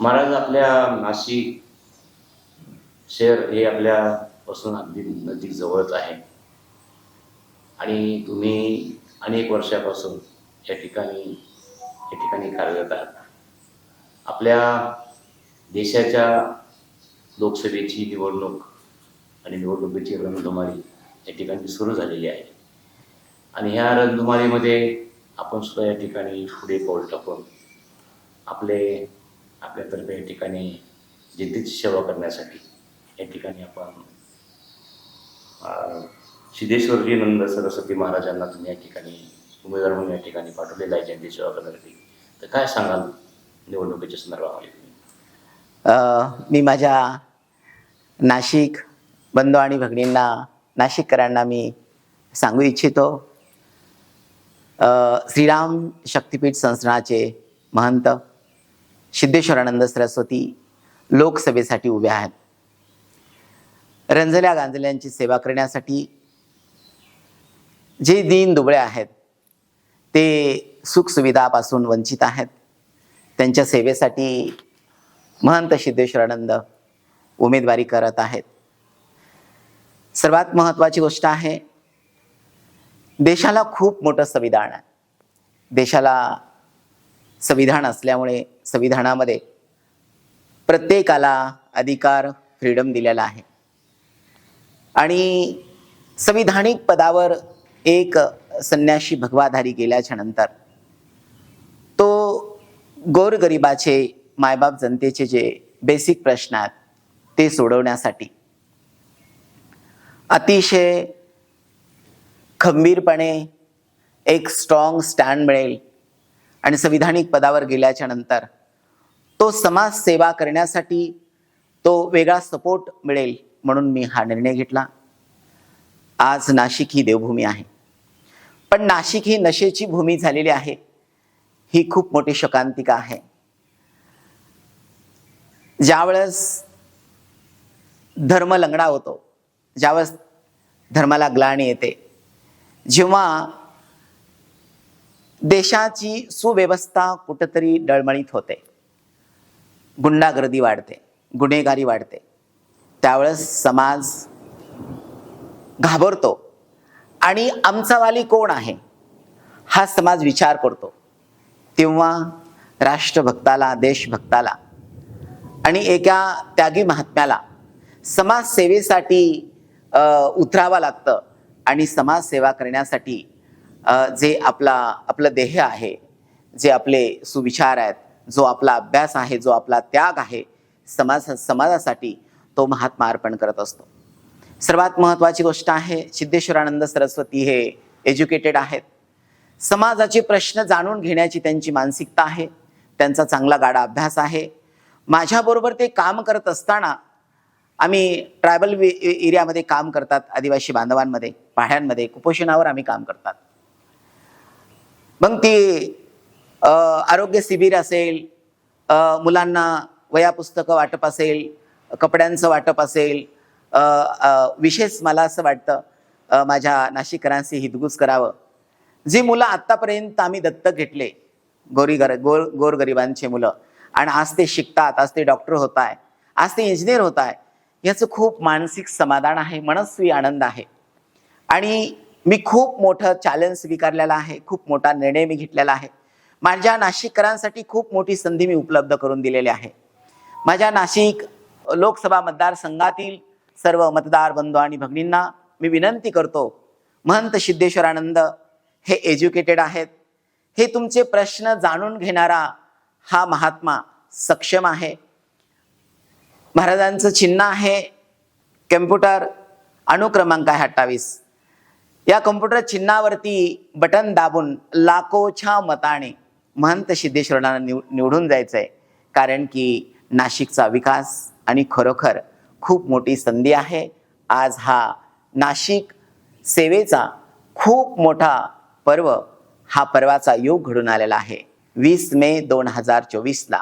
महाराज आपल्या नाशिक शहर हे आपल्यापासून अगदी नजीक जवळच आहे. आणि तुम्ही अनेक वर्षापासून या ठिकाणी या ठिकाणी कार्यरत आहात. आपल्या देशाच्या लोकसभेची निवडणूक आणि निवडणुकीची रणधुमारी या ठिकाणी सुरू झालेली आहे. आणि ह्या रणधुमारीमध्ये आपण सुद्धा या ठिकाणी पुढे पाऊल टाकून आपले आपल्यातर्फे या ठिकाणी जनतेची सेवा करण्यासाठी या ठिकाणी आपण सिद्धेश्वरजी नंद सरस्वती महाराजांना तुम्ही या ठिकाणी उमेदवार म्हणून या ठिकाणी पाठवलेला आहे जनतेची सेवा करण्यासाठी. तर काय सांगाल निवडणुकीच्या संदर्भामध्ये तुम्ही? मी माझ्या नाशिक बंधू आणि भगिनींना नाशिककरांना मी सांगू इच्छितो. श्रीराम शक्तिपीठ संस्थानाचे महंत सिद्धेश्वरानंद सरस्वती लोकसभेसाठी उभे आहेत. रंजल्या गांजल्यांची सेवा करण्यासाठी जे दीन दुबळे आहेत ते सुखसुविधापासून वंचित आहेत. त्यांच्या सेवेसाठी महंत सिद्धेश्वरानंद उमेदवारी करत आहेत. सर्वात महत्त्वाची गोष्ट आहे देशाला खूप मोठं संविधान आहे. देशाला संविधान असल्यामुळे संविधानामध्ये प्रत्येकाला अधिकार फ्रीडम दिलेला आहे. आणि संविधानिक पदावर एक संन्याशी भगवाधारी गेल्याच्यानंतर तो गोरगरिबाचे मायबाप जनतेचे जे बेसिक प्रश्न आहेत ते सोडवण्यासाठी अतिशय खंबीरपणे एक स्ट्रॉंग स्टँड मिळेल आणि संविधानिक पदावर गेल्याच्यानंतर तो समाजसेवा करण्यासाठी तो वेगळा सपोर्ट मिळेल म्हणून मी हा निर्णय घेतला. आज नाशिक ही देवभूमी आहे. पण नाशिक ही नशेची भूमी झालेली आहे. ही खूप मोठी शोकांतिका आहे. ज्यावेळेस धर्म लंगडा होतो ज्यावेळेस धर्माला ग्लाणी येते जेव्हा देशाची सुव्यवस्था कुठंतरी डळमळीत होते. गुंडागर्दी वाढते गुन्हेगारी वाढते. त्यावेळेस समाज घाबरतो. आणि आमचावाली कोण आहे? हा समाज विचार करतो. तेव्हा राष्ट्रभक्ताला देशभक्ताला आणि एका त्यागी महात्म्याला समाजसेवेसाठी उतरावं लागतं आणि समाजसेवा करण्यासाठी जे आपला आपलं देह आहे जे आपले सुविचार आहेत जो आपला अभ्यास आहे जो आपला त्याग आहे समाज समाजासाठी तो महात्मा अर्पण करत असतो. सर्वात महत्त्वाची गोष्ट आहे सिद्धेश्वरानंद सरस्वती हे एज्युकेटेड आहेत. समाजाचे प्रश्न जाणून घेण्याची त्यांची मानसिकता आहे त्यांचा चांगला गाडा अभ्यास आहे. माझ्याबरोबर ते काम करत असताना आम्ही ट्रायबल एरियामध्ये काम करतात आदिवासी बांधवांमध्ये पाढ्यांमध्ये कुपोषणावर आम्ही काम करतात. मग ती आरोग्य शिबिर असेल मुलांना वया पुस्तकं वाटप असेल कपड्यांचं वाटप असेल विशेष मला असं वाटतं माझ्या नाशिककरांशी हितगुज करावं. जी मुलं आत्तापर्यंत आम्ही दत्तक घेतले गोरी गर गोर गोरगरिबांचे मुलं आणि आज ते शिकतात आज ते डॉक्टर होत आहे आज ते इंजिनियर होत आहे याचं खूप मानसिक समाधान आहे मनस्वी आनंद आहे. आणि मी खूप मोठं चॅलेंज स्वीकारलेलं आहे खूप मोठा निर्णय मी घेतलेला आहे. माझ्या नाशिककरांसाठी खूप मोठी संधी मी उपलब्ध करून दिलेली आहे. माझ्या नाशिक लोकसभा मतदारसंघातील सर्व मतदार बंधू आणि भगिनींना मी विनंती करतो महंत सिद्धेश्वरानंद हे एज्युकेटेड आहेत. हे तुमचे प्रश्न जाणून घेणारा हा महात्मा सक्षम आहे. महाराजांचं चिन्ह आहे कम्प्युटर अनुक्रमांक आहे अठ्ठावीस. या कम्प्युटर चिन्हावरती बटन दाबून लाखोच्या मताने महंत सिद्धेश्वरांना निव निवडून जायचं आहे कारण की नाशिकचा विकास आणि खरोखर खूप मोठी संधी आहे. आज हा नाशिक सेवेचा खूप मोठा पर्व हा पर्वाचा योग घडून आलेला आहे. वीस मे दोन हजार चोवीसला.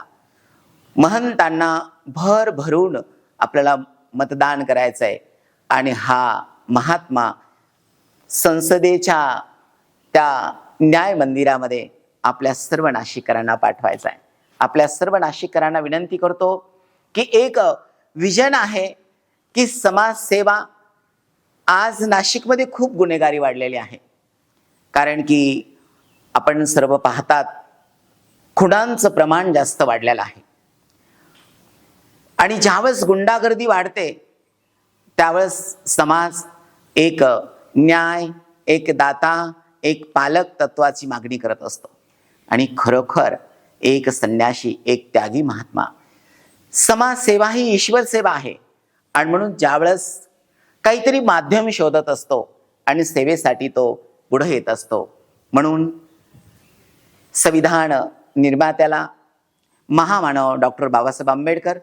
महंतांना भर भरून आपल्याला मतदान करायचं आहे आणि हा महात्मा संसदेच्या त्या न्याय मंदिरामध्ये आपल्या सर्व नाशिकरांना पाठवायचा आहे. आपल्या सर्व नाशिककरांना विनंती करतो की एक विजन आहे की समाजसेवा आज नाशिकमध्ये खूप गुन्हेगारी वाढलेली आहे. कारण की आपण सर्व पाहतात खुणांचं प्रमाण जास्त वाढलेलं आहे. आणि ज्यावेळेस गुंडागर्दी वाढते त्यावेळेस समाज एक न्याय एक दाता एक पालक तत्वाची मागणी करत असतो. आणि खरोखर एक संन्याशी एक त्यागी महात्मा. समाजसेवा ही ईश्वर सेवा आहे. आणि म्हणून ज्यावेळेस काहीतरी माध्यम शोधत असतो आणि सेवेसाठी तो पुढे येत असतो. म्हणून संविधान निर्मात्याला महामानव डॉक्टर बाबासाहेब आंबेडकर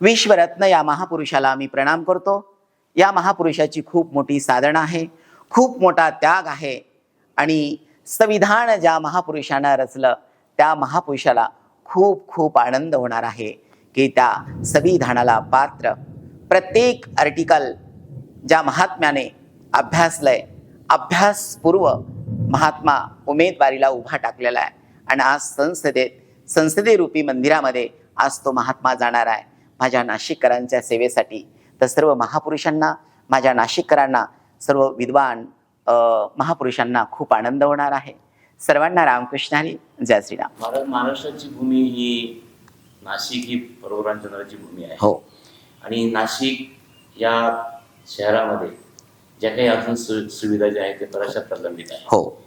विश्वरत्न या महापुरुषाला मी प्रणाम करतो. या महापुरुषाची खूप मोठी साधना आहे खूप मोठा त्याग आहे. आणि संविधान ज्या महापुरुषानं रचलं त्या महापुरुषाला खूप खूप आनंद होणार आहे की त्या संविधानाला पात्र. प्रत्येक आर्टिकल ज्या महात्म्याने अभ्यासलंय अभ्यासपूर्व महात्मा उमेदवारीला उभा टाकलेला आहे. आणि आज संसदेत संसदे रूपी मंदिरामध्ये आज तो महात्मा जाणार आहे. माझ्या नाशिककरांच्या सेवेसाठी तर सर्व महापुरुषांना माझ्या नाशिककरांना सर्व विद्वान महापुरुषांना खूप आनंद होणार आहे. सर्वांना रामकृष्ण हरी. जय श्रीराम. महाराष्ट्राची भूमी ही नाशिक ही पर्वरांचंद्राची भूमी आहे. हो. आणि नाशिक या शहरामध्ये ज्या काही अजून सुविधा ज्या आहेत ते बऱ्याचशा प्रलंबित आहेत. हो.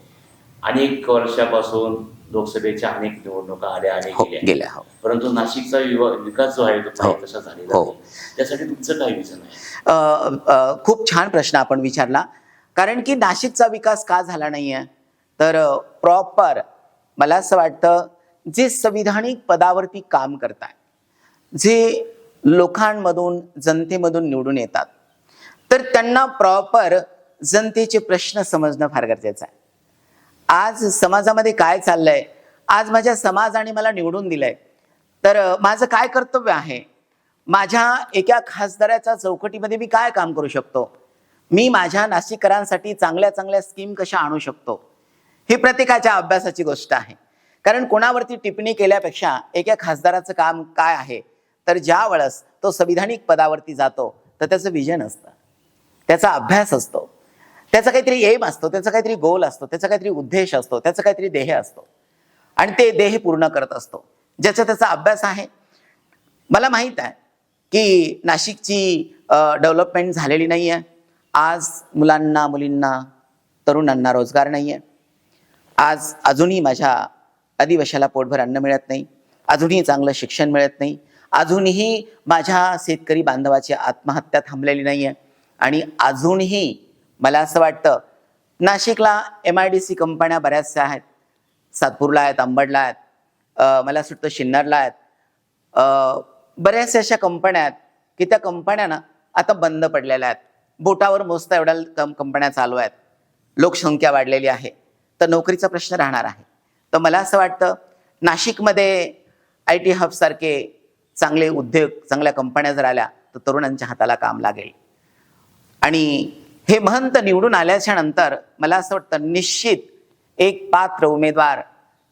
अनेक वर्षापासून लोकसभेच्या अनेक निवडणुका आल्या आणि हो गेल्या हो परंतु नाशिकचा विकास जो आहे तो हो. तसा झालेला हो. नाही. त्यासाठी तुमचं काय विजन आहे खूप छान प्रश्न आपण विचारला कारण की नाशिकचा विकास का झाला नाहीये तर प्रॉपर मला असं वाटतं जे संविधानिक पदावरती काम करतात जे लोकांमधून जनतेमधून निवडून येतात तर त्यांना प्रॉपर जनतेचे प्रश्न समजणं फार गरजेचं आहे आज समाजामध्ये काय चाललंय? आज माझ्या समाजाने मला निवडून दिलंय. तर माझं काय कर्तव्य आहे? माझ्या एका खासदाराच्या चौकटीमध्ये मी काय काम करू शकतो? मी माझ्या नाशिककरांसाठी चांगल्या चांगल्या स्कीम कशा आणू शकतो? ही प्रत्येकाच्या अभ्यासाची गोष्ट आहे. कारण कोणावरती टिप्पणी केल्यापेक्षा एका खासदाराचं काम काय आहे? तर ज्या वेळेस तो संविधानिक पदावरती जातो तर त्याचं विजन असतं. त्याचा अभ्यास असतो. त्याचा काहीतरी एम असतो त्याचा काहीतरी गोल असतो त्याचा काहीतरी उद्देश असतो त्याचा काहीतरी देह असतो. आणि ते देह पूर्ण करत असतो. ज्याचा त्याचा अभ्यास आहे. मला माहीत आहे की नाशिकची डेव्हलपमेंट झालेली नाही आहे आज मुलांना मुलींना तरुणांना रोजगार नाही आहे आज अजूनही माझ्या अधिवशाला पोटभर अन्न मिळत नाही. अजूनही चांगलं शिक्षण मिळत नाही. अजूनही माझ्या शेतकरी बांधवाची आत्महत्या थांबलेली नाही आहे आणि अजूनही मला असं वाटतं नाशिकला एम आय डी सी कंपन्या बऱ्याचशा आहेत. सातपूरला आहेत अंबडला आहेत मला असं वाटतं शिन्नरला आहेत. बऱ्याचशा अशा कंपन्या आहेत की त्या कंपन्या ना आता बंद पडलेल्या आहेत. बोटावर मोजता एवढ्या कं कंपन्या चालू आहेत. लोकसंख्या वाढलेली आहे. तर नोकरीचा प्रश्न राहणार आहे. तर मला असं वाटतं नाशिकमध्ये आय टी हबसारखे चांगले उद्योग चांगल्या कंपन्या जर आल्या तर तरुणांच्या हाताला काम लागेल. आणि हे महंत निवडून आल्याच्यानंतर मला असं वाटतं निश्चित एक पात्र उमेदवार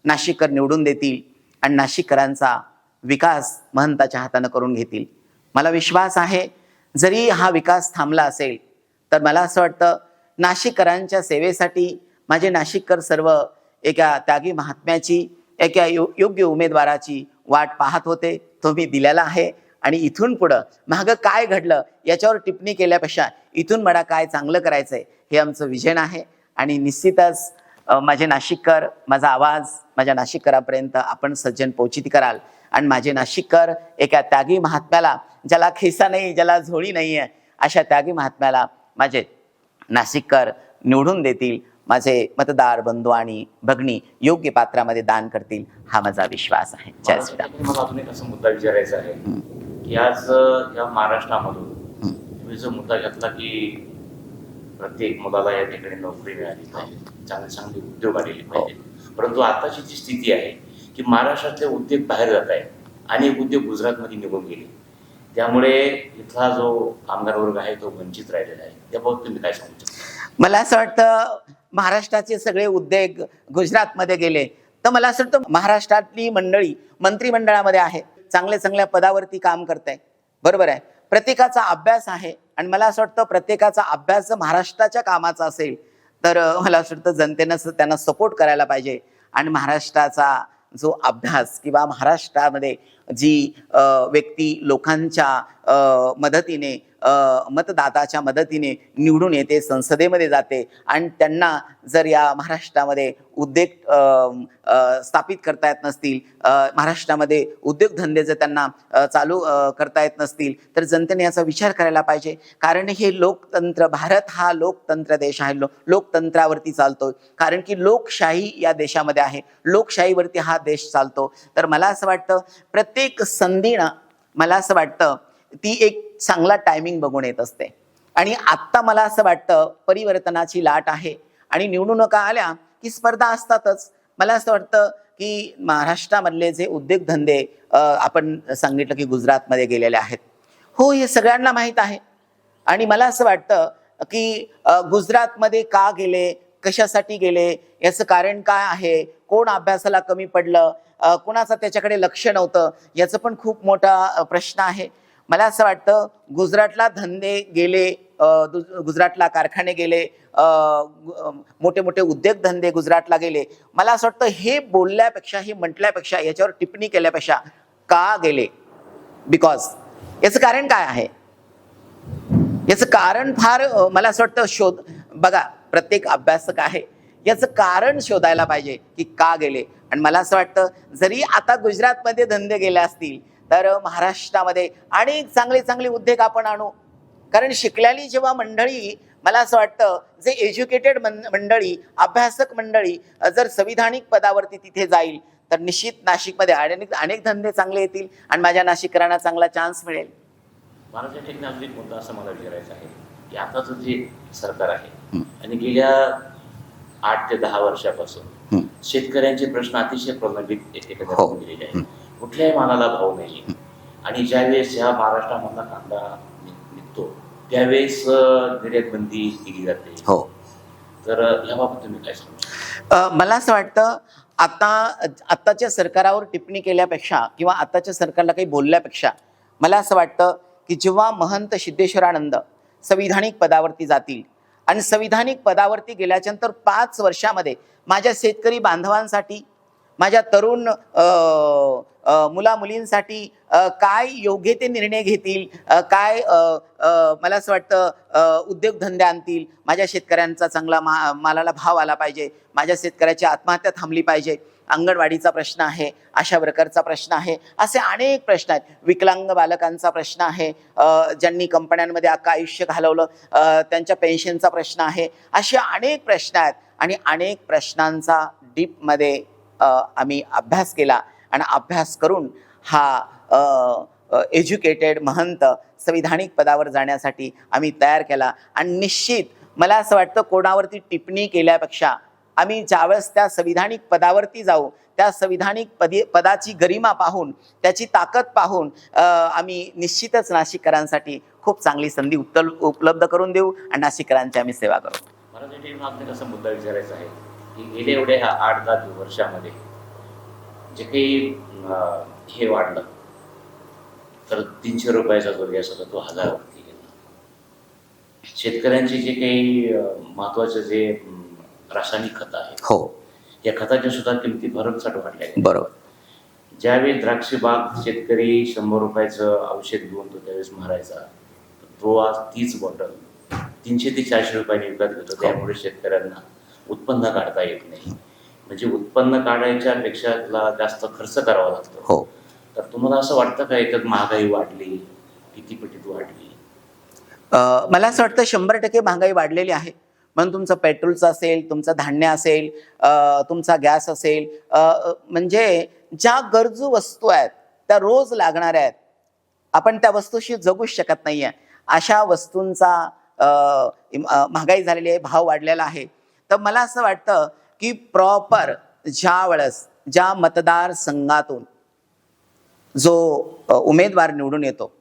नाशिककर निवडून देतील आणि नाशिककरांचा विकास महंताच्या हातानं करून घेतील. मला विश्वास आहे जरी हा विकास थांबला असेल तर मला असं वाटतं नाशिककरांच्या सेवेसाठी माझे नाशिककर सर्व एका त्यागी महात्म्याची एका यो योग्य उमेदवाराची वाट पाहत होते तो मी दिलेला आहे. आणि इथून पुढं मागं काय घडलं याच्यावर टिप्पणी केल्यापेक्षा इथून मला काय चांगलं करायचंय हे आमचं विजन आहे. आणि निश्चितच माझे नाशिककर माझा आवाज माझ्या नाशिककरापर्यंत आपण सज्जन पोचिती कराल. आणि माझे नाशिककर एका त्यागी महात्म्याला ज्याला खिसा नाही ज्याला झोळी नाही आहे अशा त्यागी महात्म्याला माझे नाशिककर निवडून देतील. माझे मतदार बंधू आणि भगिनी योग्य पात्रामध्ये दान करतील. हा माझा विश्वास आहे. जय श्रीराम. मुद्दा विचारायचा आहे. अ, या महाराष्ट्रामधून तुम्ही जो मुद्दा घेतला की प्रत्येक मुलाला या ठिकाणी नोकरी मिळाली पाहिजे चांगले चांगले उद्योग आलेले पाहिजे परंतु आताची जी स्थिती आहे की महाराष्ट्रातले उद्योग बाहेर जात आहेत अनेक उद्योग गुजरातमध्ये निघून गेले त्यामुळे इथला जो कामगार वर्ग आहे तो वंचित राहिलेला आहे. त्याबाबत तुम्ही काय सांगू शकता? मला असं वाटतं महाराष्ट्राचे सगळे उद्योग गुजरातमध्ये गेले तर मला असं वाटतं महाराष्ट्रातली मंडळी मंत्रिमंडळामध्ये आहे. चांगल्या चांगल्या पदावरती काम करत आहे बरोबर आहे. प्रत्येकाचा अभ्यास आहे आणि मला असं वाटतं प्रत्येकाचा अभ्यास जर महाराष्ट्राच्या कामाचा असेल तर मला असं वाटतं जनतेनं त्यांना सपोर्ट करायला पाहिजे. आणि महाराष्ट्राचा जो अभ्यास किंवा महाराष्ट्रामध्ये जी व्यक्ती लोकांच्या मदतीने मतदाताच्या मदतीने निवडून येते संसदेमध्ये जाते. आणि त्यांना जर या महाराष्ट्रामध्ये उद्योग स्थापित करता येत नसतील महाराष्ट्रामध्ये उद्योगधंदे जर त्यांना चालू करता येत नसतील तर जनतेने याचा विचार करायला पाहिजे. कारण हे लोकतंत्र भारत हा लोकतंत्र देश आहे. लो लोकतंत्रावरती चालतो कारण की लोकशाही या देशामध्ये आहे. लोकशाहीवरती हा देश चालतो. तर मला असं वाटतं प्रत्येक संधीनं मला असं वाटतं ती एक चांगला टायमिंग बघून येत असते. आणि आत्ता मला असं वाटतं परिवर्तनाची लाट आहे. आणि निवडणुका आल्या की स्पर्धा असतातच. मला असं वाटतं की महाराष्ट्रामधले जे उद्योगधंदे आपण सांगितलं की गुजरातमध्ये गेलेले आहेत. हो हे सगळ्यांना माहीत आहे. आणि मला असं वाटतं की गुजरातमध्ये का गेले? कशासाठी गेले? याचं कारण काय आहे? कोण अभ्यासाला कमी पडलं? कुणाचं कोणाचं त्याच्याकडे लक्ष नव्हतं? याचं पण खूप मोठा प्रश्न आहे. मला असं वाटतं गुजरातला धंदे गेले गुजरातला कारखाने गेले मोठे मोठे उद्योगधंदे गुजरातला गेले मला असं वाटतं हे बोलल्यापेक्षा हे म्हटल्यापेक्षा याच्यावर टिप्पणी केल्यापेक्षा का गेले? बिकॉज याचं कारण काय आहे? याचं कारण फार मला असं वाटतं शोध बघा प्रत्येक अभ्यासक आहे. याचं कारण शोधायला पाहिजे की का गेले. आणि मला असं वाटतं जरी आता गुजरातमध्ये धंदे गेले असतील तर महाराष्ट्रामध्ये अनेक चांगले चांगले उद्योग आपण आणू कारण शिकलेली जेव्हा मंडळी मला असं वाटतं जे एज्युकेटेड मंडळी अभ्यासक मंडळी जर संविधानिक पदावरती तिथे जाईल तर निश्चित नाशिकमध्ये अनेक अनेक धंदे चांगले येतील आणि माझ्या नाशिकरांना चांगला चान्स मिळेल महाराष्ट्र ठिकाणी अजून एक मुद्दा असं मला विचारायचं आहे की आताचं जे सरकार आहे. आणि गेल्या आठ ते दहा वर्षापासून. शेतकऱ्यांचे प्रश्न अतिशय प्रलंबित हो. एकेकाने गेलेले. आहेत कुठल्याही मालाला भाव नाही. आणि ज्यावेळेस ह्या महाराष्ट्रामधला कांदा निघतो त्यावेळेस निर्यात बंदी केली जाते. हो. तर याबाबत तुम्ही काय सांगू मला असं वाटतं आता आत्ताच्या सरकारावर टिप्पणी केल्यापेक्षा किंवा आत्ताच्या सरकारला काही बोलल्यापेक्षा मला असं वाटतं की जेव्हा महंत सिद्धेश्वरानंद संविधानिक पदावरती जातील आणि संविधानिक पदावरती गेल्याच्यानंतर पाच वर्षामध्ये माझ्या शेतकरी बांधवांसाठी माझ्या तरुण मुला मुलींसाठी मुलामुलींसाठी काय योग्य ते निर्णय घेतील? काय मला असं वाटतं उद्योगधंदे आणतील? माझ्या शेतकऱ्यांचा चांगला मा मालाला भाव आला पाहिजे. माझ्या शेतकऱ्याची आत्महत्या थांबली पाहिजे. अंगणवाडीचा प्रश्न आहे अशा प्रकारचा प्रश्न आहे. असे अनेक प्रश्न आहेत. विकलांग बालकांचा प्रश्न आहे. ज्यांनी कंपन्यांमध्ये अख्खं आयुष्य घालवलं त्यांच्या पेन्शनचा प्रश्न आहे. असे अनेक प्रश्न आहेत. आणि अनेक प्रश्नांचा डीपमध्ये आम्ही अभ्यास केला. आणि अभ्यास करून हा एज्युकेटेड महंत संविधानिक पदावर जाण्यासाठी आम्ही तयार केला. आणि निश्चित मला असं वाटतं कोणावरती टिप्पणी केल्यापेक्षा आम्ही ज्यावेळेस त्या संविधानिक पदावरती जाऊ त्या संविधानिक पदी पदाची गरिमा पाहून त्याची ताकद पाहून आम्ही निश्चितच नाशिककरांसाठी खूप चांगली संधी उत्तल उपलब्ध करून देऊ आणि नाशिककरांची आम्ही सेवा करू. मला असा मुद्दा विचारायचा आहे की गेल्या एवढ्या ह्या आठ दहा वर्षामध्ये जे काही हे वाढलं तर तीनशे रुपयाचा जो गॅस होता तो हजारावरती गेला. शेतकऱ्यांचे जे काही महत्त्वाचे जे रासायनिक खतं आहेत हो. या खताच्या सुद्धा किमती भरमसाठ वाढल्या. बरोबर. ज्यावेळी द्राक्ष बाग शेतकरी शंभर रुपयाचं औषध घेऊन तो त्यावेळेस मारायचा तो आज तीच बॉटल तीनशे ते चारशे रुपयाने विकत घेतो. त्यामुळे शेतकऱ्यांना उत्पन्न काढता येत नाही. म्हणजे उत्पन्न काढायच्या पेक्षा त्याला जास्त खर्च करावा लागतो. हो. तर तुम्हाला असं वाटतं का याच्यात महागाई वाढली किती पटीत वाढली? मला असं वाटतं शंभर टक्के महागाई वाढलेली आहे. म्हणून तुमचं पेट्रोलचं असेल तुमचं धान्य असेल तुमचा गॅस असेल म्हणजे ज्या गरजू वस्तू आहेत त्या रोज लागणाऱ्या आहेत आपण त्या वस्तूशी जगूच शकत नाही आहे अशा वस्तूंचा महागाई झालेली आहे भाव वाढलेला आहे. तर मला असं वाटतं की प्रॉपर ज्या वेळेस ज्या मतदारसंघातून जो उमेदवार निवडून येतो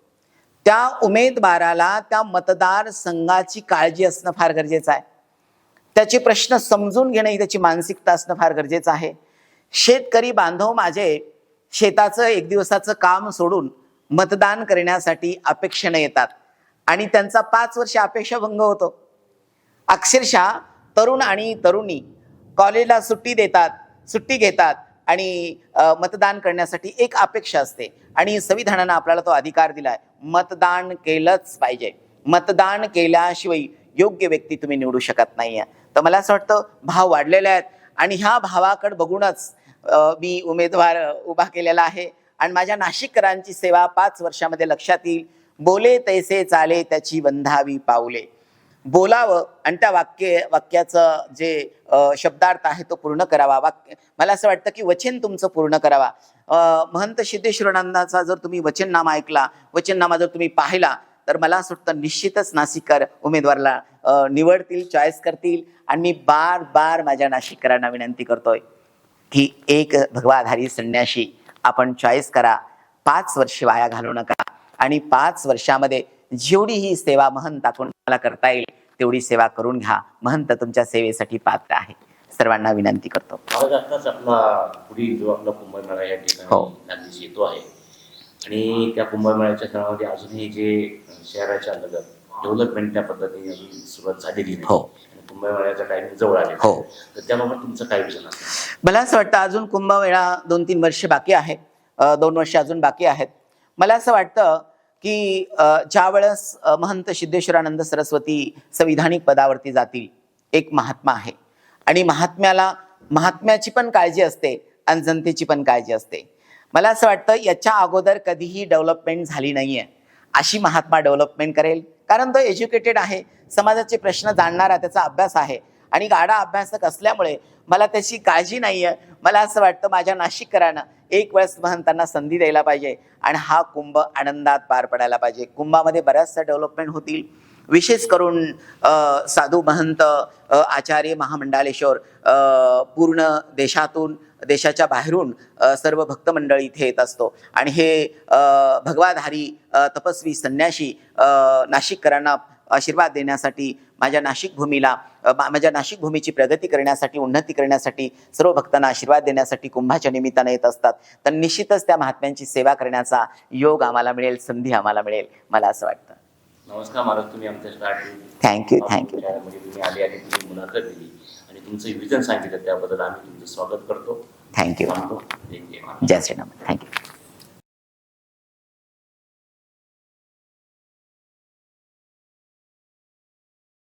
त्या उमेदवाराला त्या मतदारसंघाची काळजी असणं फार गरजेचं आहे. त्याचे प्रश्न समजून घेणं ही त्याची मानसिकता असणं फार गरजेचं आहे. शेतकरी बांधव माझे शेताचं एक दिवसाचं काम सोडून मतदान करण्यासाठी अपेक्षेनं येतात आणि त्यांचा पाच वर्ष अपेक्षाभंग होतो. अक्षरशः तरुण आणि तरुणी कॉलेजला सुट्टी देतात सुट्टी घेतात आणि मतदान करण्यासाठी एक अपेक्षा असते. आणि संविधानानं आपल्याला तो अधिकार दिलाय. मतदान केलंच पाहिजे. मतदान केल्याशिवाय योग्य व्यक्ती तुम्ही निवडू शकत नाही तर मला असं वाटतं भाव वाढलेले आहेत. आणि ह्या भावाकडे बघूनच मी उमेदवार उभा केलेला आहे. आणि माझ्या नाशिककरांची सेवा पाच वर्षामध्ये लक्षात येईल. बोले तैसे चाले त्याची बंधावी पावले बोलावं आणि त्या वाक्य वाक्याचं जे शब्दार्थ आहे तो पूर्ण करावा. वाक्य मला असं वाटतं की वचन तुमचं पूर्ण करावा. महंत सिद्धेश्वरानंदाचा जर तुम्ही वचननामा ऐकला वचननामा जर तुम्ही पाहिला तर मला असं वाटतं निश्चितच नाशिककर उमेदवाराला निवडतील चॉईस करतील आणि मी बार बार माझ्या नाशिककरांना विनंती करतोय की एक भगवाधारी संन्याशी आपण चॉईस करा. पाच वर्ष वाया घालू नका आणि पाच वर्षामध्ये जेवढी ही सेवा महंताकडून मला करता येईल तेवढी सेवा करून घ्या. महंत तुमच्या सेवेसाठी पात्र आहे. सर्वांना विनंती करतो. आपला पुढील जो आपला कुंभमेळा या हो. ठिकाणी लागलीच येतो आहे. आणि त्या कुंभमेळ्याच्या काळामध्ये अजूनही जे शहराच्या अंतर्गत डेव्हलपमेंट त्या पद्धतीने अजून सुरुवात झालेली हो. कुंभमेळ्याचा टाइम जवळ आले हो. तर त्याबाबत तुमचं काय विजन असतं मला असं वाटतं अजून कुंभमेळा दोन तीन वर्ष बाकी आहे. दोन वर्ष अजून बाकी आहेत. मला असं वाटतं की ज्या वेळेस महंत सिद्धेश्वरानंद सरस्वती संविधानिक पदावरती जातील एक महात्मा आहे. आणि महात्म्याला महात्म्याची पण काळजी असते आणि जनतेची पण काळजी असते. मला असं वाटतं याच्या अगोदर कधीही डेव्हलपमेंट झाली नाहीये. अशी महात्मा डेव्हलपमेंट करेल. कारण तो एज्युकेटेड आहे. समाजाचे प्रश्न जाणणारा त्याचा अभ्यास आहे. आणि गाडा अभ्यासक असल्यामुळे मला त्याची काळजी नाहीये. मला असं वाटतं माझ्या नाशिककरांना एक वेळेस महंतांना संधी द्यायला पाहिजे आणि हा कुंभ आनंदात पार पडायला पाहिजे. कुंभामध्ये बऱ्याचशा डेव्हलपमेंट होतील. विशेष करून साधू महंत आचार्य महामंडालेश्वर पूर्ण देशातून देशाच्या बाहेरून सर्व भक्तमंडळ इथे येत असतो. आणि हे भगवाधारी तपस्वी संन्याशी नाशिककरांना आशीर्वाद देण्यासाठी माझ्या नाशिक भूमीला माझ्या नाशिक भूमीची प्रगती करण्यासाठी उन्नती करण्यासाठी सर्व भक्तांना आशीर्वाद देण्यासाठी कुंभाच्या निमित्तानं येत असतात. तर निश्चितच त्या महात्म्यांची सेवा करण्याचा योग आम्हाला मिळेल संधी आम्हाला मिळेल मला असं वाटतं. नमस्कार महाराज तुम्ही आमच्या थँक्यू थँक्यू मध्ये तुम्ही आले आणि तुम्ही मुलाखत दिली. आणि तुमचं विजन सांगितलं त्याबद्दल आम्ही तुमचं स्वागत करतो. थँक्यू जय श्रीराम थँक्यू